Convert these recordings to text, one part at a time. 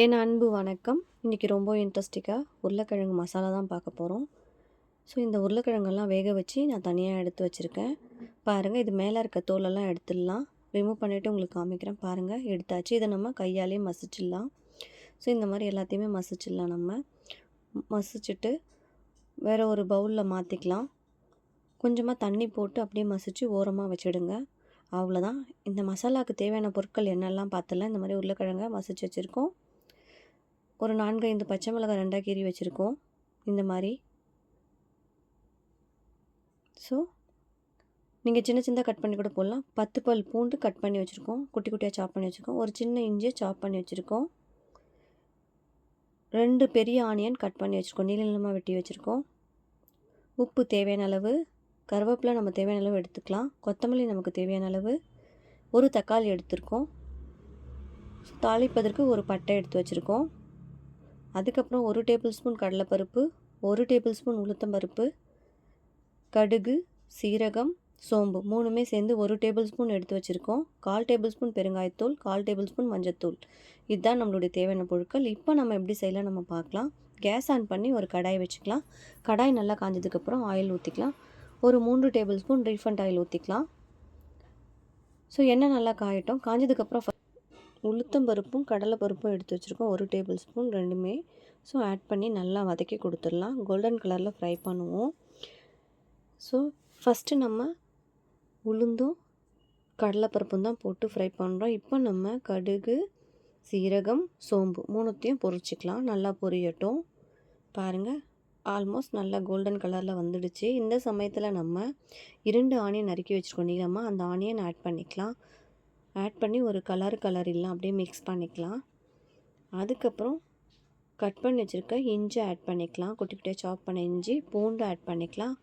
என் அன்பு வணக்கம். இன்றைக்கி ரொம்ப இன்ட்ரெஸ்டிக்காக உருளைக்கிழங்கு மசாலா தான் பார்க்க போகிறோம் ஸோ இந்த உருளைக்கிழங்கெல்லாம் வேக வச்சு நான் தனியாக எடுத்து வச்சுருக்கேன். பாருங்கள் இது மேலே இருக்க தோலெல்லாம் எடுத்துடலாம். ரிமூவ் பண்ணிவிட்டு உங்களுக்கு காமிக்கிறேன். பாருங்கள் எடுத்தாச்சு. இதை நம்ம கையாலே மசிச்சிடலாம். ஸோ இந்த மாதிரி எல்லாத்தையுமே மசிச்சிடலாம் நம்ம. மசிச்சுட்டு வேறு ஒரு பவுலில் மாற்றிக்கலாம் கொஞ்சமாக தண்ணி போட்டு அப்படியே மசித்து ஓரமாக வச்சுடுங்க. அவ்வளோதான் இந்த மசாலாவுக்கு தேவையான பொருட்கள் என்னெல்லாம் பார்த்துலாம் இந்த மாதிரி உருளைக்கிழங்க மசிச்சு வச்சுருக்கோம். ஒரு நான்கு ஐந்து பச்சை மிளகாய் ரெண்டாக கீறி வச்சுருக்கோம். இந்த மாதிரி. ஸோ நீங்கள் சின்ன சின்ன கட் பண்ணி கூட போடலாம். பத்து பல் பூண்டு கட் பண்ணி வச்சுருக்கோம். குட்டி குட்டியாக சாப் பண்ணி வச்சுருக்கோம். ஒரு சின்ன இஞ்சியை சாப் பண்ணி வச்சுருக்கோம். ரெண்டு பெரிய ஆனியன் கட் பண்ணி வச்சுருக்கோம். நீள நீளமாக வெட்டி வச்சுருக்கோம். உப்பு தேவையான அளவு. கருவேப்பிலை நம்ம தேவையான அளவு எடுத்துக்கலாம். கொத்தமல்லி நமக்கு தேவையான அளவு. ஒரு தக்காளி எடுத்திருக்கோம். தாளிப்பதற்கு ஒரு பட்டை எடுத்து வச்சுருக்கோம். அதுக்கப்புறம் ஒரு டேபிள் ஸ்பூன் கடலைப்பருப்பு ஒரு டேபிள் ஸ்பூன் உளுத்தம்பருப்பு கடுகு சீரகம் சோம்பு மூணுமே சேர்ந்து ஒரு டேபிள் ஸ்பூன் எடுத்து வச்சுருக்கோம். கால் டேபிள் ஸ்பூன் பெருங்காயத்தூள் கால் டேபிள் ஸ்பூன் மஞ்சத்தூள். இதுதான் நம்மளுடைய தேவையான பொருட்கள். இப்போ நம்ம எப்படி செய்யலாம் நம்ம பார்க்கலாம். கேஸ் ஆன் பண்ணி ஒரு கடாய் வச்சுக்கலாம். கடாய் நல்லா காஞ்சதுக்கப்புறம் ஆயில் ஊற்றிக்கலாம் ஒரு மூன்று டேபிள் ஸ்பூன் ரீஃபண்ட் ஆயில் ஊற்றிக்கலாம் ஸோ எண்ணெய் நல்லா காயட்டும். காஞ்சதுக்கப்புறம் உளுத்தம் பருப்பும் கடலை பருப்பும் எடுத்து வச்சுருக்கோம். ஒரு டேபிள் ஸ்பூன் ரெண்டுமே. ஸோ ஆட் பண்ணி நல்லா வதக்கி கொடுத்துடலாம். கோல்டன் கலரில் ஃப்ரை பண்ணுவோம். ஸோ ஃபஸ்ட்டு நம்ம உளுந்தும் கடலைப்பருப்பும் தான் போட்டு ஃப்ரை பண்ணுறோம் இப்போ நம்ம கடுகு சீரகம் சோம்பு மூணுத்தையும் பொரிச்சிக்கலாம். நல்லா பொரியட்டும். பாருங்கள் ஆல்மோஸ்ட் நல்லா கோல்டன் கலரில் வந்துடுச்சு. இந்த சமயத்தில் நம்ம இரண்டு ஆனியன் நறுக்கி வச்சுருக்கோம். நீளமாக அந்த ஆனியன் ஆட் பண்ணிக்கலாம். ஆட் பண்ணி ஒரு கலர் கலர் இல்லை அப்படியே மிக்ஸ் பண்ணிக்கலாம். அதுக்கப்புறம் கட் பண்ணி வச்சுருக்க இஞ்சி ஆட் பண்ணிக்கலாம். குட்டி குட்டியாக சாப் பண்ண இஞ்சி பூண்டு ஆட் பண்ணிக்கலாம்.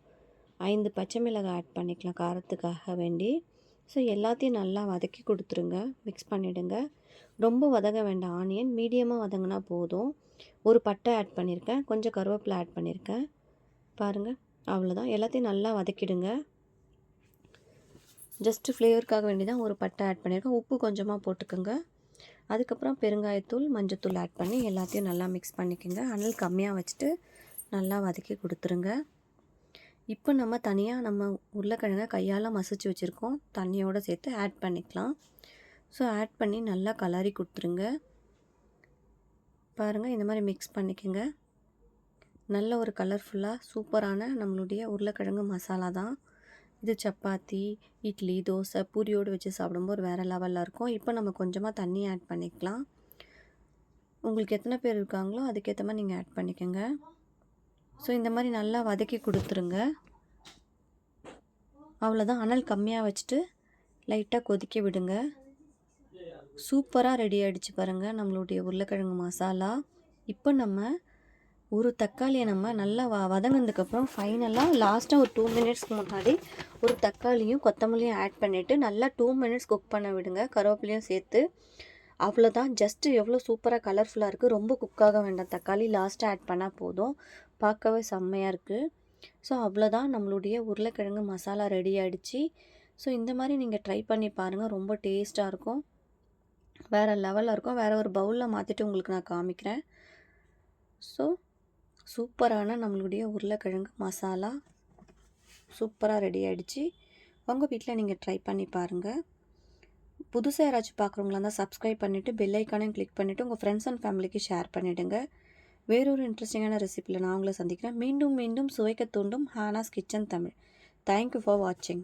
ஐந்து பச்சை மிளகாய் ஆட் பண்ணிக்கலாம் காரத்துக்காக வேண்டி. ஸோ எல்லாத்தையும் நல்லா வதக்கி கொடுத்துருங்க. மிக்ஸ் பண்ணிவிடுங்க ரொம்ப வதங்க வேண்டாம். ஆனியன் மீடியமாக வதங்கினா போதும். ஒரு பட்டை ஆட் பண்ணியிருக்கேன் கொஞ்சம் கருவேப்பிலை ஆட் பண்ணியிருக்கேன் பாருங்கள் அவ்வளோதான் எல்லாத்தையும் நல்லா வதக்கிடுங்க. ஜஸ்ட்டு ஃப்ளேவருக்காக வேண்டி தான் ஒரு பட்டை ஆட் பண்ணியிருக்கேன் உப்பு கொஞ்சமாக போட்டுக்கோங்க. அதுக்கப்புறம் பெருங்காயத்தூள் மஞ்சத்தூள் ஆட் பண்ணி எல்லாத்தையும் நல்லா மிக்ஸ் பண்ணிக்கோங்க. அனல் கம்மியாக வச்சுட்டு நல்லா வதக்கி கொடுத்துருங்க. இப்போ நம்ம தனியாக நம்ம உருளைக்கிழங்க கையால் மசிச்சு வச்சுருக்கோம். தண்ணியோடு சேர்த்து ஆட் பண்ணிக்கலாம். ஸோ ஆட் பண்ணி நல்லா கலரி கொடுத்துருங்க. பாருங்கள் இந்த மாதிரி மிக்ஸ் பண்ணிக்கோங்க. நல்ல ஒரு கலர்ஃபுல்லாக சூப்பரான நம்மளுடைய உருளைக்கிழங்கு மசாலா தான். இது சப்பாத்தி இட்லி தோசை பூரியோடு வச்சு சாப்பிடும்போது வேறு லெவலில் இருக்கும். இப்போ நம்ம கொஞ்சமாக தண்ணி ஆட் பண்ணிக்கலாம். உங்களுக்கு எத்தனை பேர் இருக்காங்களோ அதுக்கேற்ற மாதிரி நீங்கள் ஆட் பண்ணிக்கோங்க. ஸோ இந்த மாதிரி நல்லா வதக்கி கொடுத்துருங்க. அவ்வளோதான் அனல் கம்மியாக வச்சுட்டு லைட்டாக கொதிக்க விடுங்க. சூப்பராக ரெடி ஆகிடுச்சு பாருங்கள் நம்மளுடைய உருளைக்கிழங்கு மசாலா. இப்போ நம்ம ஒரு தக்காளியை நம்ம நல்லா வ வதங்கினதுக்கப்புறம் ஃபைனலாக லாஸ்ட்டாக ஒரு டூ மினிட்ஸ்க்கு முன்னாடி ஒரு தக்காளியும் கொத்தமல்லியும் ஆட் பண்ணிவிட்டு நல்லா டூ மினிட்ஸ் குக் பண்ண விடுங்க. கருவேப்பிலையும் சேர்த்து. அவ்வளோதான் ஜஸ்ட்டு எவ்வளோ சூப்பராக கலர்ஃபுல்லாக இருக்குது ரொம்ப குக்காக வேண்டாம். தக்காளி லாஸ்ட்டாக ஆட் பண்ணால் போதும். பார்க்கவே செம்மையாக இருக்குது ஸோ அவ்வளோதான் நம்மளுடைய உருளைக்கிழங்கு மசாலா ரெடி ஆகிடுச்சு ஸோ இந்த மாதிரி நீங்கள் ட்ரை பண்ணி பாருங்கள் ரொம்ப டேஸ்ட்டாக இருக்கும். வேறு லெவலில் இருக்கும். வேறு ஒரு பவுலில் மாற்றிட்டு உங்களுக்கு நான் காமிக்கிறேன். ஸோ சூப்பரான நம்மளுடைய உருளைக்கிழங்கு மசாலா சூப்பராக ரெடி ஆகிடுச்சு உங்கள் வீட்டில் நீங்கள் ட்ரை பண்ணி பாருங்கள் புதுசாக யாராச்சும் பார்க்குறவங்களா இருந்தால் சப்ஸ்கிரைப் பண்ணிவிட்டு பெல் ஐக்கானையும் கிளிக் பண்ணிவிட்டு உங்கள் ஃப்ரெண்ட்ஸ் அண்ட் ஃபேமிலிக்கு ஷேர் பண்ணிவிடுங்க வேறொரு இன்ட்ரெஸ்டிங்கான ரெசிப்பியில் நான் உங்களை சந்திக்கிறேன். மீண்டும் மீண்டும் சுவைக்க தூண்டும் Hana's kitchen Tamil. Thank you for வாட்சிங்